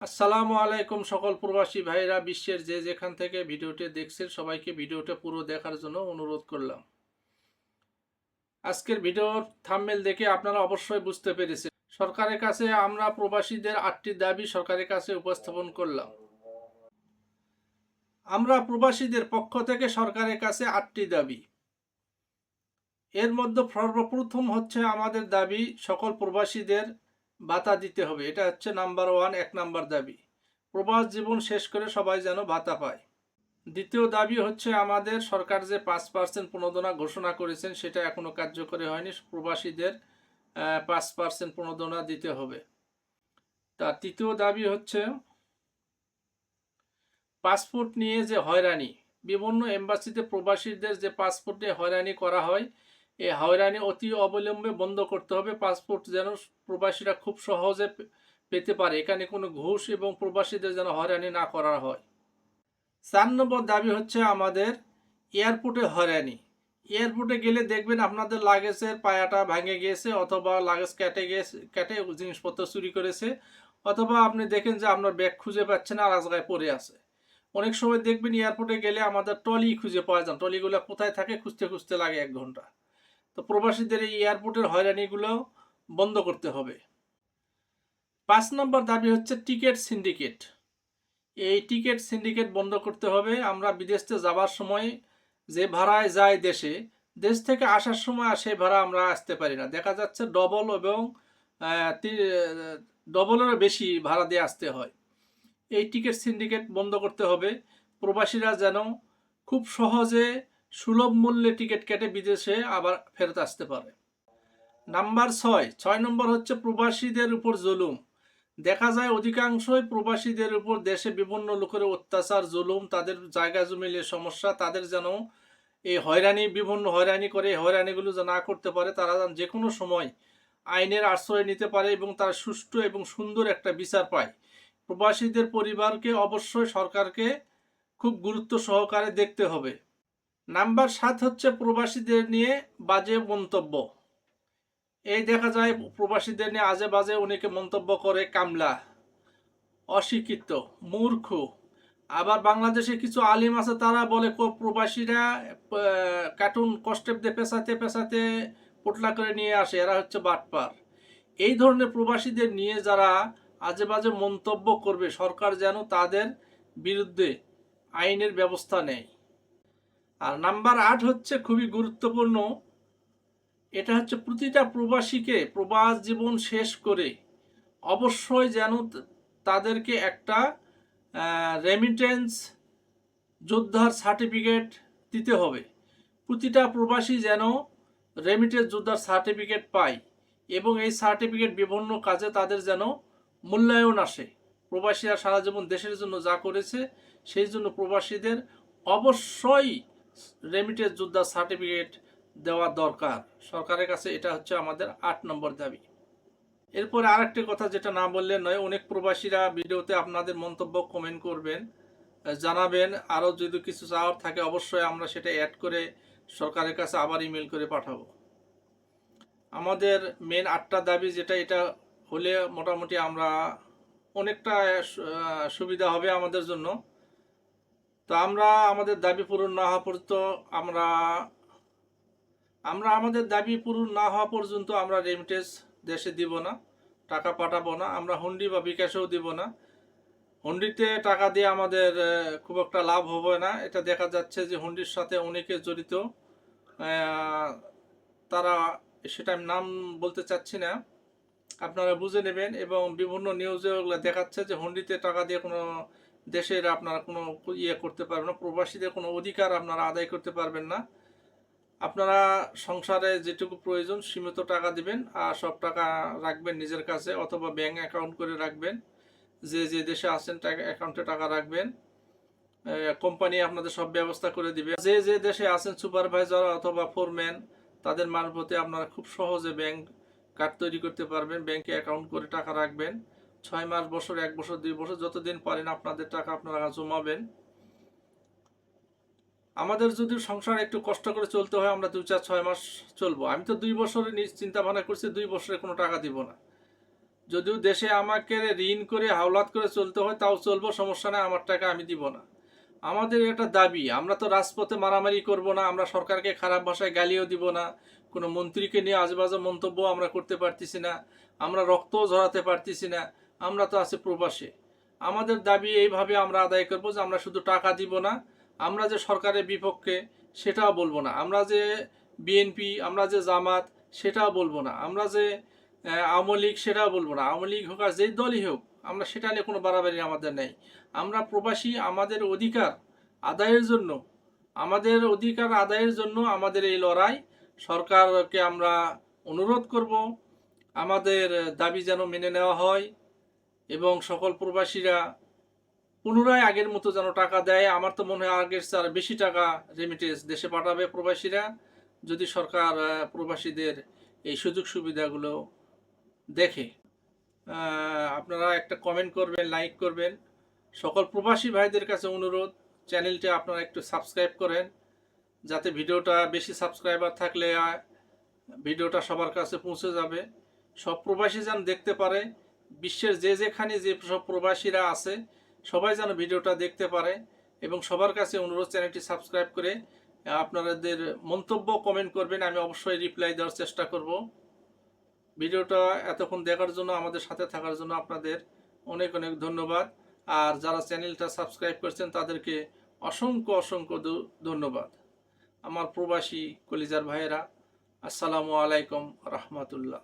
আসসালামু আলাইকুম সকল প্রবাসী ভাইরা বিশ্বের যে যেখান থেকে ভিডিওটি দেখছেন সবাইকে ভিডিওটা পুরো দেখার জন্য অনুরোধ করলাম। আজকের ভিডিওর থাম্বেল দেখে আপনারা অবশ্যই বুঝতে পেরেছেন। সরকারের কাছে আমরা প্রবাসীদের আটটি দাবি সরকারের কাছে উপস্থাপন করলাম। আমরা প্রবাসীদের পক্ষ থেকে সরকারের কাছে আটটি দাবি। এর মধ্যে সর্বপ্রথম হচ্ছে আমাদের দাবি সকল প্রবাসীদের ভাতা দিতে হবে। এটা হচ্ছে নাম্বার ওয়ান এক নাম্বার দাবি। প্রবাস জীবন শেষ করে সবাই যেন ভাতা পায়। দ্বিতীয় দাবি হচ্ছে আমাদের সরকার যে পাঁচ পার্সেন্ট প্রণোদনা ঘোষণা করেছেন, সেটা এখনও কার্যকরী হয়নি। প্রবাসীদের পাঁচ পার্সেন্ট প্রণোদনা দিতে হবে। তার তৃতীয় দাবি হচ্ছে পাসপোর্ট নিয়ে যে হয়রানি, বিভিন্ন এম্বাসিতে প্রবাসীদের যে পাসপোর্ট নিয়ে হয়রানি করা হয় এই হয়রানি অতি অবলম্বে বন্ধ করতে হবে। পাসপোর্ট যেন প্রবাসীরা খুব সহজে পেতে পারে। এখানে কোনো ঘুষ এবং প্রবাসীদের যেন হয়রানি না করা হয়। চার নম্বর দাবি হচ্ছে আমাদের এয়ারপোর্টে হয়রানি। এয়ারপোর্টে গেলে দেখবেন আপনাদের লাগেজের পায়াটা ভেঙে গিয়েছে অথবা লাগেজ কেটে গিয়েছে, কেটে জিনিসপত্র চুরি করেছে অথবা আপনি দেখেন যে আপনার ব্যাগ খুঁজে পাচ্ছেন আর এক জায়গায় পড়ে আছে। অনেক সময় দেখবেন এয়ারপোর্টে গেলে আমাদের ট্রলি খুঁজে পাওয়া যান ট্রলিগুলো কোথায় থাকে খুঁজতে খুঁজতে লাগে এক ঘণ্টা। তো প্রবাসীদের এই এয়ারপোর্টের হয়রানিগুলো বন্ধ করতে হবে। পাঁচ নম্বর দাবি হচ্ছে টিকিট সিন্ডিকেট। এই টিকিট সিন্ডিকেট বন্ধ করতে হবে। আমরা বিদেশে যাবার সময় যে ভাড়ায় যায় দেশে, দেশ থেকে আসার সময় সেই ভাড়া আমরা আসতে পারি না। দেখা যাচ্ছে ডবল এবং ডবলেরও বেশি ভাড়া দিয়ে আসতে হয়। এই টিকিট সিন্ডিকেট বন্ধ করতে হবে। প্রবাসীরা যেন খুব সহজে সুলভ মূল্যে টিকিট কেটে বিদেশে আবার ফেরত আসতে পারে। নাম্বার ছয় ছয় নম্বর হচ্ছে প্রবাসীদের উপর জুলুম। দেখা যায় অধিকাংশই প্রবাসীদের উপর দেশে বিভিন্ন লোকের অত্যাচার, জুলুম, তাদের জায়গা জমিলে সমস্যা, তাদের যেন এই হয়রানি, বিভিন্ন হয়রানি করে হয়রানিগুলো যেন না করতে পারে, তারা যেন যে কোনো সময় আইনের আশ্রয় নিতে পারে এবং তারা সুষ্ঠু এবং সুন্দর একটা বিচার পায়। প্রবাসীদের পরিবারকে অবশ্যই সরকারকে খুব গুরুত্ব সহকারে দেখতে হবে। নাম্বার সাত হচ্ছে প্রবাসীদের নিয়ে বাজে মন্তব্য। এই দেখা যায় প্রবাসীদের নিয়ে আজে বাজে অনেকে মন্তব্য করে কামলা, অশিক্ষিত, মূর্খ। আবার বাংলাদেশে কিছু আলিম আছে, তারা বলে প্রবাসীরা কার্টুন কষ্টেপ দিয়ে পেশাতে পেশাতে পোটলা করে নিয়ে আসে, এরা হচ্ছে বাটপার। এই ধরনের প্রবাসীদের নিয়ে যারা আজে বাজে মন্তব্য করবে, সরকার যেন তাদের বিরুদ্ধে আইনের ব্যবস্থা নেয়। আর নাম্বার আট হচ্ছে খুবই গুরুত্বপূর্ণ। এটা হচ্ছে প্রতিটা প্রবাসীকে প্রবাস জীবন শেষ করে অবশ্যই যেন তাদেরকে একটা রেমিটেন্স যোদ্ধার সার্টিফিকেট দিতে হবে। প্রতিটা প্রবাসী যেন রেমিটেন্স যোদ্ধার সার্টিফিকেট পায় এবং এই সার্টিফিকেট বিভিন্ন কাজে তাদের যেন মূল্যায়ন আসে। প্রবাসীরা সারা জীবন দেশের জন্য যা করেছে, সেই জন্য প্রবাসীদের অবশ্যই রেমিটেন্স যোদ্ধার সার্টিফিকেট দেওয়া দরকার। সরকারের কাছে এটা হচ্ছে আমাদের আট নম্বর দাবি। এরপরে আরেকটি কথা যেটা না বললে নয়, অনেক প্রবাসীরা ভিডিওতে আপনাদের মন্তব্য কমেন্ট করবেন, জানাবেন। আরও যদি কিছু চাওয়ার থাকে অবশ্যই আমরা সেটা অ্যাড করে সরকারের কাছে আবার ইমেল করে পাঠাবো। আমাদের মেন আটটা দাবি যেটা, এটা হলে মোটামুটি আমরা অনেকটা সুবিধা হবে আমাদের জন্য। তো আমরা আমাদের দাবি পূরণ না হওয়া পর্যন্ত আমরা আমরা আমাদের দাবি পূরণ না হওয়া পর্যন্ত আমরা রেমিটেন্স দেশে দিব না, টাকা পাঠাবো না, আমরা হুন্ডি বা বিকাশেও দিব না। হুন্ডিতে টাকা দিয়ে আমাদের খুব একটা লাভ হবে না। এটা দেখা যাচ্ছে যে হুন্ডির সাথে অনেকে জড়িত তারা সেটা আমি নাম বলতে চাচ্ছি না। আপনারা বুঝে নেবেন এবং বিভিন্ন নিউজে দেখাচ্ছে যে হুন্ডিতে টাকা দিয়ে কোনো দেশের আপনারা কোনো ইয়ে করতে পারবেন না, প্রবাসীদের কোনো অধিকার আপনারা আদায় করতে পারবেন না। আপনারা সংসারে যেটুকু প্রয়োজন সীমিত টাকা দিবেন আর সব টাকা রাখবেন নিজের কাছে অথবা ব্যাংক অ্যাকাউন্ট করে রাখবেন। যে যে দেশে আছেন টাকা অ্যাকাউন্টে টাকা রাখবেন। কোম্পানি আপনাদের সব ব্যবস্থা করে দিবে। যে যে দেশে আছেন সুপারভাইজার অথবা ফোরম্যান তাদের মারফতে আপনারা খুব সহজে ব্যাংক কার্ড তৈরি করতে পারবেন ব্যাংকে অ্যাকাউন্ট করে টাকা রাখবেন। ছয় মাস, বছর, এক বছর, দুই বছর, যতদিন পারেন আপনাদের টাকা আপনারা জমাবেন। আমাদের যদি সংসার একটু কষ্ট করে চলতে হয়, আমরা দু চার, ছয় মাস চলবো। আমি তো দুই বছরে নিজ চিন্তা ভাবনা করছি, দুই বছরে কোনো টাকা দিব না। যদিও দেশে আমাকে ঋণ করে হাওলাত করে চলতে হয়, তাও চলবো, সমস্যা নেই, আমার টাকা আমি দিব না। আমাদের এটা দাবি, আমরা তো রাজপথে মারামারি করব না, আমরা সরকারকে খারাপ ভাষায় গালিও দিব না, কোনো মন্ত্রীকে নিয়ে আজবাজে মন্তব্য আমরা করতে পারতেছি না, আমরা রক্তও ঝরাতে পারতেছি না। আমরা তো আছি প্রবাসে। আমাদের দাবি এইভাবে আমরা আদায় করব যে আমরা শুধু টাকা দিব না, আমরা যে সরকারের বিপক্ষে সেটাও বলব না। আমরা যে বিএনপি আমরা যে জামাত, সেটাও বলব না। আমরা যে আওয়ামী লীগ, সেটাও বলব না। আওয়ামী লীগ হোক আর যেই দলই হোক, আমরা সেটা নিয়ে কোনো বাড়াবাড়ি আমাদের নেই। আমরা প্রবাসী, আমাদের অধিকার আদায়ের জন্য, আমাদের অধিকার আদায়ের জন্য আমাদের এই লড়াই সরকারকে আমরা অনুরোধ করব। আমাদের দাবি যেন মেনে নেওয়া হয়। এবং সকল প্রবাসীরা পুনরায় আগের মতো যেন টাকা দেয়, আমার তো মনে হয় আগের চেয়ে আর বেশি টাকা রেমিটেন্স দেশে পাঠাবে প্রবাসীরা। যদি সরকার প্রবাসীদের এই সুযোগ সুবিধাগুলো দেখে আপনারা একটা কমেন্ট করবেন লাইক করবেন। সকল প্রবাসী ভাইদের কাছে অনুরোধ চ্যানেলটা আপনারা একটু সাবস্ক্রাইব করেন, যাতে ভিডিওটা বেশি সাবস্ক্রাইবার থাকলে ভিডিওটা সবার কাছে পৌঁছে যাবে। সব প্রবাসী যেন দেখতে পারে বিশ্বের যে যেখানে যে সব প্রবাসীরা আছে, সবাই যেন ভিডিওটা দেখতে পারে এবং সবার কাছে অনুরোধ চ্যানেলটি সাবস্ক্রাইব করে আপনাদের মন্তব্য কমেন্ট করবেন, আমি অবশ্যই রিপ্লাই দেওয়ার চেষ্টা করব। ভিডিওটা এতক্ষণ দেখার জন্য, আমাদের সাথে থাকার জন্য আপনাদের অনেক অনেক ধন্যবাদ। আর যারা চ্যানেলটা সাবস্ক্রাইব করছেন, তাদেরকে অসংখ্য অসংখ্য ধন্যবাদ। আমার প্রবাসী কলিজার ভাইয়েরা, আসসালামু আলাইকুম রহমতুল্লাহ।